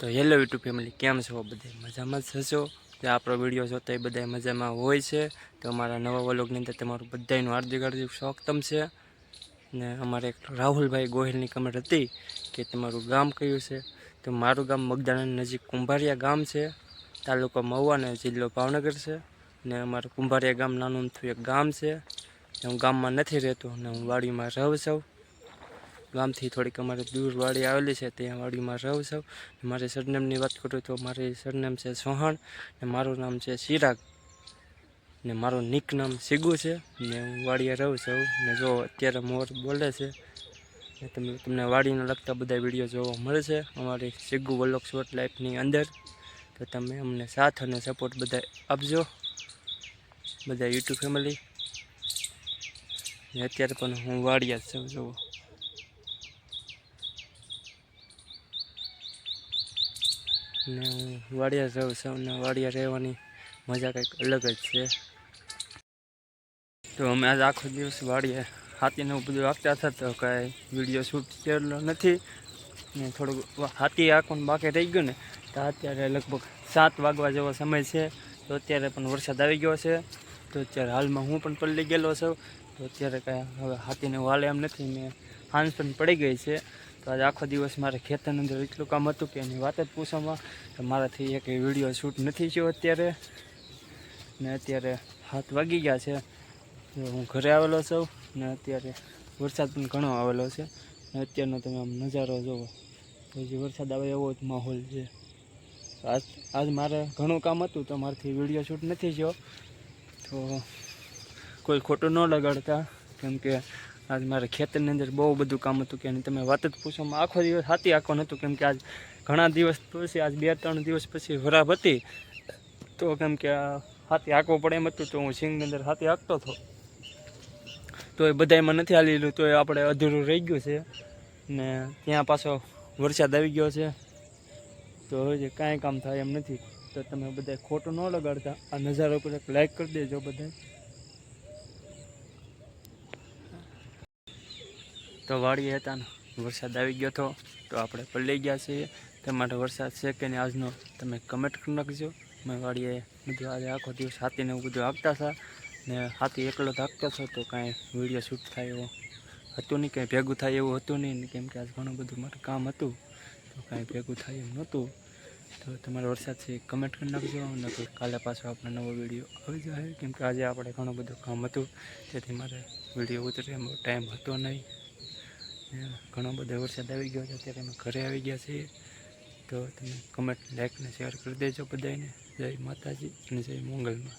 તો hello YouTube family, કેમ છો? બધા મજામાં જ હશો? જે આપણો વીડિયો જોતા એ બધા મજામાં હોય છે. તો અમારા નવા વલોગની અંદર તમારું બધાનું હાર્દિક હાર્દિક સ્વાગતમ છે. ને અમારે એક રાહુલભાઈ ગોહિલની કમેન્ટ હતી કે તમારું ગામ કયું છે? તો મારું ગામ મગદાણા નજીક કુંભારિયા ગામ છે. તાલુકો મહુવા અને જિલ્લો ભાવનગર છે. ને અમારું કુંભારિયા ગામ નાનું એક ગામ છે. હું ગામમાં નથી રહેતો ને હું વાડીમાં રહું છું. ગામથી થોડીક અમારે દૂર વાડી આવેલી છે ત્યાં વાડીમાં રહું છું. મારી સરનેમની વાત કરું તો મારી સરનેમ છે સોહાણ ને મારું નામ છે ચિરાગ. ને મારું નિક નામ સિગુ છે ને હું વાડીએ રહું છું. ને જો અત્યારે મોર બોલે છે ને તમે, તમને વાડીને લગતા બધા વીડિયો જોવા મળે છે. અમારી સિગુ વલ્લભ શોર્ટ લાઈફની અંદર. તો તમે અમને સાથ અને સપોર્ટ બધા આપજો, બધા યુટ્યુબ ફેમિલી. ને અત્યારે પણ હું વાડિયા જ છું જોવો ને હું વાડિયા જાઉં છું અને વાડિયા રહેવાની મજા કંઈક અલગ જ છે. તો અમે આજ આખો દિવસ વાડીએ હાથીને એવું બધું આપતા હતા તો કાંઈ વીડિયો શૂટ થયેલો નથી. ને થોડુંક હાથી આંખવાનું બાકી રહી ગયું ને, તો અત્યારે લગભગ સાત વાગવા જેવો સમય છે. તો અત્યારે પણ વરસાદ આવી ગયો છે. તો અત્યારે હાલમાં હું પણ પલળી ગયેલો છું. તો અત્યારે કાંઈ હવે હાથીને વાલે એમ નથી ને હાંસ પણ પડી ગઈ છે. તો આજે આખો દિવસ મારે ખેતરની અંદર એટલું કામ હતું કે એની વાત જ પૂછવામાં કે મારાથી એક વીડિયો શૂટ નથી થયો અત્યારે. ને અત્યારે હાથ વાગી ગયા છે. હું ઘરે આવેલો છું ને અત્યારે વરસાદ પણ ઘણો આવેલો છે. ને અત્યારનો તમે આમ નજારો જોવો. પછી વરસાદ આવે એવો જ માહોલ છે. આજ આજ મારે ઘણું કામ હતું તો મારાથી વીડિયો શૂટ નથી થયો. તો કોઈ ખોટું ન લગાડતા. કેમ કે આજ મારે ખેતરની અંદર બહુ બધું કામ હતું કે તમે વાત જ પૂછો આખો દિવસ હાથી આખો નહોતું, કેમ કે આજ ઘણા દિવસ પછી, આજ બે ત્રણ દિવસ પછી વરાબ હતી. તો કેમ કે હાથી હાંકવો પડે એમ હતું, તો હું સિંગની અંદર હાથી હાંકતો હતો. તો એ બધામાં નથી હાલેલું તો એ આપણે અધૂરું રહી ગયું છે. ને ત્યાં પાછો વરસાદ આવી ગયો છે. તો હજી કાંઈ કામ થાય એમ નથી. તો તમે બધા ખોટું ન લગાડતા. આ નજારા એક લાઈક કરી દેજો બધા તો વાડીએ હતા ને વરસાદ આવી ગયો હતો, તો આપણે પલળી ગયા છીએ. તમારે વરસાદ છે કે નહીં આજનો, તમે કમેન્ટ કરી નાખજો. મેં વાડીએ બધું આજે આખો દિવસ હાથીને એવું બધું આપતા હતા ને હાથી એકલો ધાકતો હતો, તો કાંઈ વીડિયો શૂટ થાય એવો હતું નહીં, કાંઈ ભેગું થાય એવું હતું નહીં કેમ કે આજ ઘણું બધું મારું કામ હતું, તો કાંઈ ભેગું થાય એમ નહોતું. તો તમારો વરસાદ છે કમેન્ટ કરી નાખજો અને કાલે પાછો આપણે નવો વીડિયો આવી જાય. કેમ કે આજે આપણે ઘણું બધું કામ હતું, તેથી મારે વીડિયો ઉતરે એમ ટાઈમ હતો નહીં. ઘણો બધો વરસાદ આવી ગયો છે, અત્યારે અમે ઘરે આવી ગયા છીએ. તો તમે કમેન્ટ લાઈક ને શેર કરી દેજો બધાને જય માતાજી અને જય મંગલમાં.